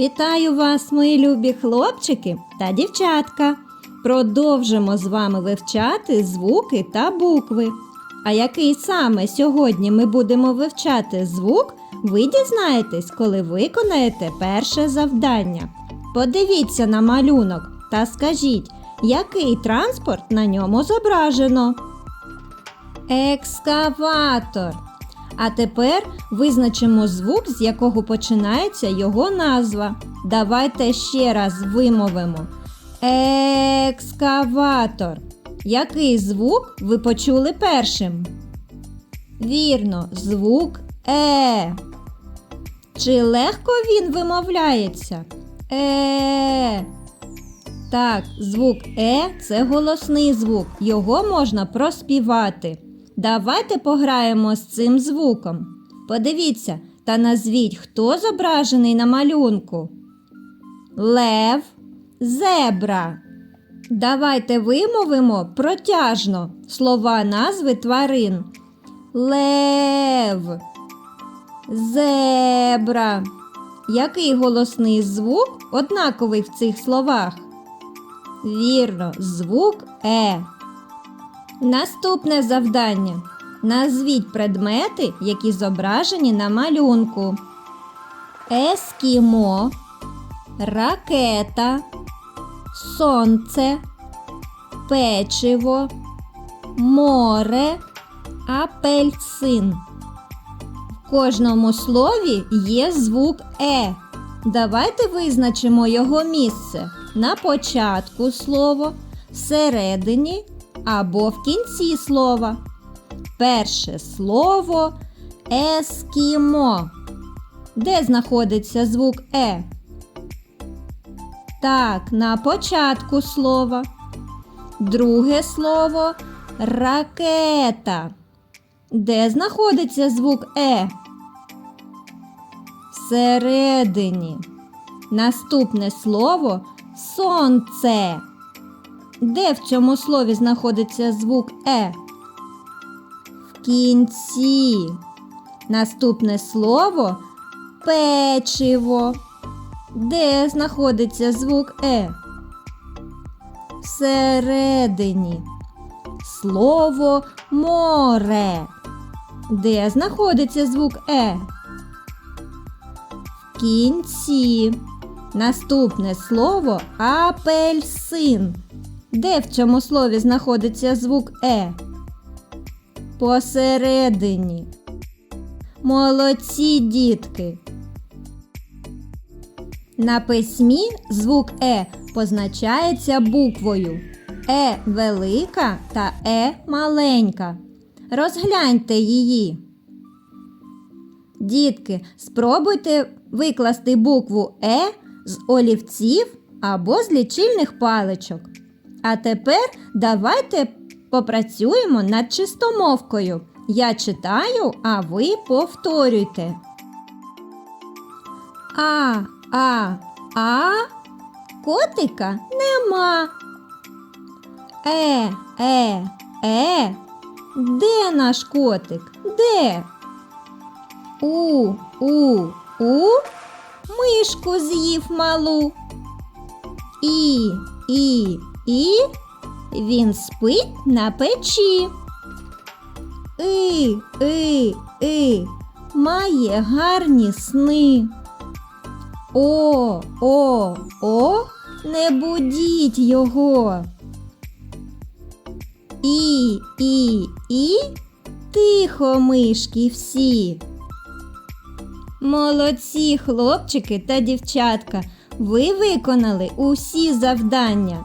Вітаю вас, мої любі хлопчики та дівчатка. Продовжимо з вами вивчати звуки та букви. А який саме сьогодні ми будемо вивчати звук, ви дізнаєтесь, коли виконаєте перше завдання. Подивіться на малюнок та скажіть, який транспорт на ньому зображено. Екскаватор. А тепер визначимо звук, з якого починається його назва. Давайте ще раз вимовимо. Екскаватор. Який звук ви почули першим? Вірно, звук Е. Чи легко він вимовляється? Е. Так, звук Е це голосний звук. Його можна проспівати. Давайте пограємо з цим звуком. Подивіться та назвіть, хто зображений на малюнку. Лев, зебра. Давайте вимовимо протяжно слова назви тварин. Лев, зебра. Який голосний звук однаковий в цих словах? Вірно, звук Е. Наступне завдання. Назвіть предмети, які зображені на малюнку. Ескімо, ракета, сонце, печиво, море, апельсин. В кожному слові є звук Е. Давайте визначимо його місце на початку слова, всередині або в кінці слова. Перше слово ескімо. Де знаходиться звук Е? Так, на початку слова. Друге слово ракета. Де знаходиться звук Е? Всередині. Наступне слово сонце. Де в цьому слові знаходиться звук Е? В кінці. Наступне слово печиво. Де знаходиться звук Е? Всередині. Слово море. Де знаходиться звук Е? В кінці. Наступне слово апельсин. Де в цьому слові знаходиться звук Е? Посередині. Молодці дітки. На письмі звук Е позначається буквою Е велика та Е маленька. Розгляньте її. Дітки, спробуйте викласти букву Е з олівців або з лічильних паличок. А тепер давайте попрацюємо над чистомовкою. Я читаю, а ви повторюйте. А, а, а, котика нема. Е, е, е, де наш котик? Де? У, у, у, мишку з'їв малу. І, і, і, він спить на печі. И, и, и, має гарні сни. О, о, о, не будіть його. І, і, і, тихо, мишки всі. Молодці, хлопчики та дівчатка. Ви виконали усі завдання.